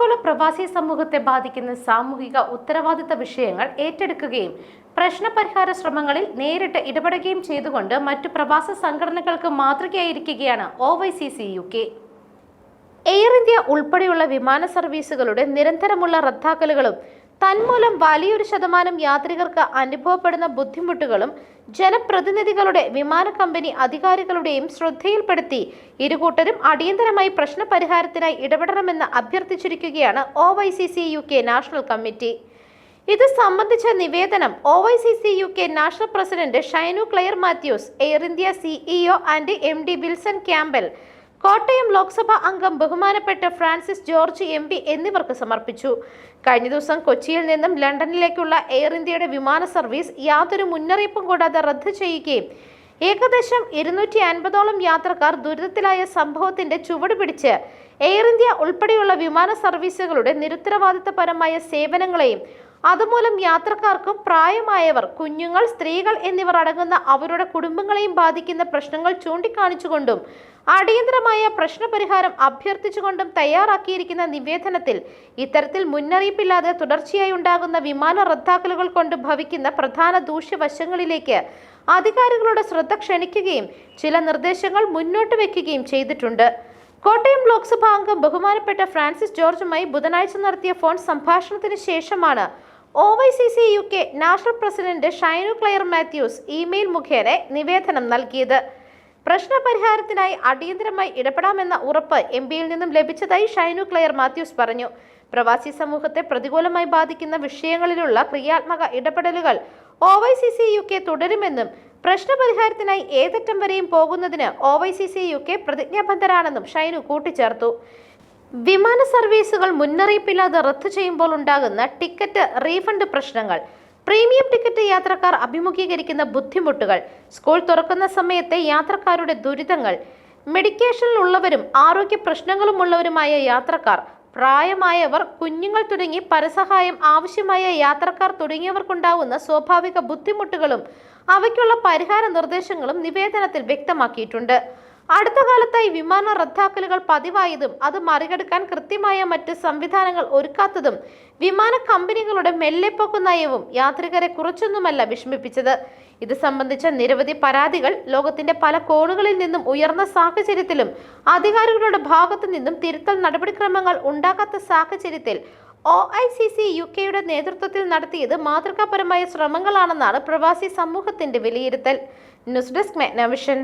ആഗോള പ്രവാസി സമൂഹത്തെ ബാധിക്കുന്ന സാമൂഹിക ഉത്തരവാദിത്ത വിഷയങ്ങൾ ഏറ്റെടുക്കുകയും പ്രശ്നപരിഹാര ശ്രമങ്ങളിൽ നേരിട്ട് ഇടപെടുകയും ചെയ്തുകൊണ്ട് മറ്റു പ്രവാസ സംഘടനകൾക്ക് മാതൃകയായിരിക്കുകയാണ് O Y C C U K Air India ഉൾപ്പെടെയുള്ള വിമാന സർവീസുകളുടെ നിരന്തരമുള്ള റദ്ദാക്കലുകളും തന്മൂലം വലിയൊരു ശതമാനം യാത്രികർക്ക് അനുഭവപ്പെടുന്ന ബുദ്ധിമുട്ടുകളും ജനപ്രതിനിധികളുടെ വിമാന കമ്പനി അധികാരികളുടെയും ശ്രദ്ധയിൽപ്പെടുത്തി ഇരുകൂട്ടരും അടിയന്തരമായി പ്രശ്നപരിഹാരത്തിനായി ഇടപെടണമെന്ന് അഭ്യർത്ഥിച്ചിരിക്കുകയാണ് O Y C C U K national committee ഇത് സംബന്ധിച്ച നിവേദനം O Y C C U K national president Shinu Claire Mathews Air India CEO and M D Wilson Campbell Kottayam Lok Sabha അംഗം ബഹുമാനപ്പെട്ട Francis George M P എന്നിവർക്ക് സമർപ്പിച്ചു. കഴിഞ്ഞ ദിവസം കൊച്ചിയിൽ നിന്നും ലണ്ടനിലേക്കുള്ള എയർ ഇന്ത്യയുടെ വിമാന സർവീസ് യാതൊരു മുന്നറിയിപ്പും കൂടാതെ റദ്ദ് ചെയ്യുകയും ഏകദേശം ഇരുന്നൂറ്റി അൻപതോളം യാത്രക്കാർ ദുരിതത്തിലായ സംഭവത്തിന്റെ ചുവട് പിടിച്ച് എയർ ഇന്ത്യ ഉൾപ്പെടെയുള്ള വിമാന സർവീസുകളുടെ നിരുത്തരവാദിത്തപരമായ സേവനങ്ങളെയും അതുമൂലം യാത്രക്കാർക്കും പ്രായമായവർ കുഞ്ഞുങ്ങൾ സ്ത്രീകൾ എന്നിവർ അടങ്ങുന്ന അവരുടെ കുടുംബങ്ങളെയും ബാധിക്കുന്ന പ്രശ്നങ്ങൾ ചൂണ്ടിക്കാണിച്ചുകൊണ്ടും അടിയന്തരമായ പ്രശ്നപരിഹാരം അഭ്യർത്ഥിച്ചുകൊണ്ടും തയ്യാറാക്കിയിരിക്കുന്ന നിവേദനത്തിൽ ഇത്തരത്തിൽ മുന്നറിയിപ്പില്ലാതെ തുടർച്ചയായി ഉണ്ടാകുന്ന വിമാന റദ്ദാക്കലുകൾ കൊണ്ട് ഭവിക്കുന്ന പ്രധാന ദൂഷ്യവശങ്ങളിലേക്ക് അധികാരികളുടെ ശ്രദ്ധ ക്ഷണിക്കുകയും ചില നിർദ്ദേശങ്ങൾ മുന്നോട്ട് വയ്ക്കുകയും ചെയ്തിട്ടുണ്ട്. കോട്ടയം ലോക്സഭാ അംഗം ബഹുമാനപ്പെട്ട ഫ്രാൻസിസ് ജോർജുമായി ബുധനാഴ്ച നടത്തിയ ഫോൺ സംഭാഷണത്തിന് ശേഷമാണ് O Y C C U K national president Shinu Claire Mathews email മുഖേന നിവേദനം നൽകിയത്. പ്രശ്നപരിഹാരത്തിനായി അടിയന്തരമായി ഇടപെടാമെന്ന ഉറപ്പ് എം പിയിൽ നിന്നും ലഭിച്ചതായി ഷൈനു ക്ലെയർ മാത്യൂസ് പറഞ്ഞു. പ്രവാസി സമൂഹത്തെ പ്രതികൂലമായി ബാധിക്കുന്ന വിഷയങ്ങളിലുള്ള ക്രിയാത്മക ഇടപെടലുകൾ O Y C C U K തുടരുമെന്നും പ്രശ്നപരിഹാരത്തിനായി ഏതറ്റം വരെയും പോകുന്നതിന് O Y C C U K പ്രതിജ്ഞാബദ്ധരാണെന്നും Shinu കൂട്ടിച്ചേർത്തു. വിമാന സർവീസുകൾ മുന്നറിയിപ്പില്ലാതെ റദ്ദു ചെയ്യുമ്പോൾ ഉണ്ടാകുന്ന ടിക്കറ്റ് റീഫണ്ട് പ്രശ്നങ്ങൾ പ്രീമിയം ടിക്കറ്റ് യാത്രക്കാർ അഭിമുഖീകരിക്കുന്ന ബുദ്ധിമുട്ടുകൾ സ്കൂൾ തുറക്കുന്ന സമയത്തെ യാത്രക്കാരുടെ ദുരിതങ്ങൾ മെഡിക്കേഷനിലുള്ളവരും ആരോഗ്യ പ്രശ്നങ്ങളുമുള്ളവരുമായ യാത്രക്കാർ പ്രായമായവർ കുഞ്ഞുങ്ങൾ തുടങ്ങി പരസഹായം ആവശ്യമായ യാത്രക്കാർ തുടങ്ങിയവർക്കുണ്ടാവുന്ന സ്വാഭാവിക ബുദ്ധിമുട്ടുകളും അവയ്ക്കുള്ള പരിഹാര നിർദ്ദേശങ്ങളും നിവേദനത്തിൽ വ്യക്തമാക്കിയിട്ടുണ്ട്. അടുത്ത കാലത്തായി വിമാന റദ്ദാക്കലുകൾ പതിവായതും അത് മറികടക്കാൻ കൃത്യമായ മറ്റ് സംവിധാനങ്ങൾ ഒരുക്കാത്തതും വിമാന കമ്പനികളുടെ മെല്ലെപ്പൊക്കു നയവും യാത്രികരെ കുറച്ചൊന്നുമല്ല വിഷമിപ്പിച്ചത്. ഇത് സംബന്ധിച്ച നിരവധി പരാതികൾ ലോകത്തിന്റെ പല കോണുകളിൽ നിന്നും ഉയർന്ന സാഹചര്യത്തിലും അധികാരികളുടെ ഭാഗത്തു നിന്നും തിരുത്തൽ നടപടിക്രമങ്ങൾ ഉണ്ടാകാത്ത സാഹചര്യത്തിൽ O I C C U കെയുടെ നേതൃത്വത്തിൽ നടത്തിയത് മാതൃകാപരമായ ശ്രമങ്ങളാണെന്നാണ് പ്രവാസി സമൂഹത്തിന്റെ വിലയിരുത്തൽ. News desk Magna Vision.